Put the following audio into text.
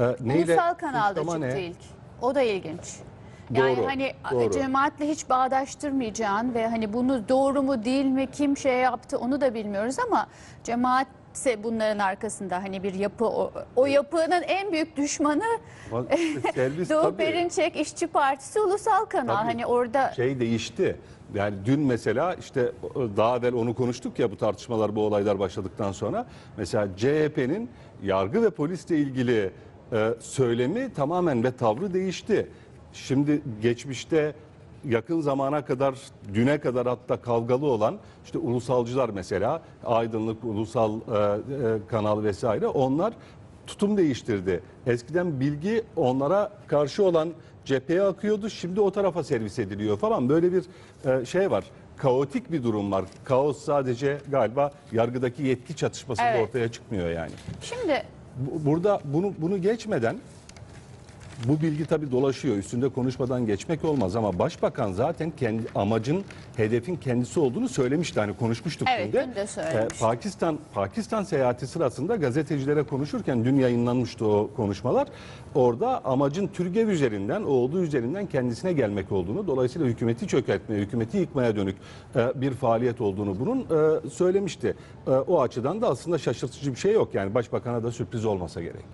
E, neyle Ulusal kanalda çıktı ne? ilk. O da ilginç. Yani Doğru, hani doğru. cemaatle hiç bağdaştırmayacağın ve hani bunu doğru mu değil mi kim şey yaptı onu da bilmiyoruz ama cemaatse bunların arkasında hani bir yapı o, o yapının en büyük düşmanı Bak, servis Doğu tabii. Perinçek İşçi Partisi Ulusal Kanal. Tabii. Hani orada şey değişti. Yani dün mesela işte daha evvel onu konuştuk ya bu tartışmalar bu olaylar başladıktan sonra. Mesela CHP'nin yargı ve polisle ilgili e, söylemi tamamen ve tavrı değişti. Şimdi geçmişte yakın zamana kadar düne kadar hatta kavgalı olan işte ulusalcılar mesela aydınlık ulusal e, e, kanal vesaire onlar tutum değiştirdi. Eskiden bilgi onlara karşı olan cepheye akıyordu. Şimdi o tarafa servis ediliyor falan. Böyle bir e, şey var. Kaotik bir durum var. Kaos sadece galiba yargıdaki yetki çatışmasında Evet. ortaya çıkmıyor yani. şimdi Burada bunu bunu geçmeden bu bilgi tabii dolaşıyor. Üstünde konuşmadan geçmek olmaz ama başbakan zaten kendi amacın, hedefin kendisi olduğunu söylemişti. Hani konuşmuştuk Evet, dün de. de söylemişti. Ee, Pakistan Pakistan seyahati sırasında gazetecilere konuşurken dün yayınlanmıştı o konuşmalar. Orada amacın Türgev üzerinden, oğlu üzerinden kendisine gelmek olduğunu, dolayısıyla hükümeti çökertmeye, hükümeti yıkmaya dönük e, bir faaliyet olduğunu bunun e, söylemişti. E, O açıdan da aslında şaşırtıcı bir şey yok. Yani başbakana da sürpriz olmasa gerek.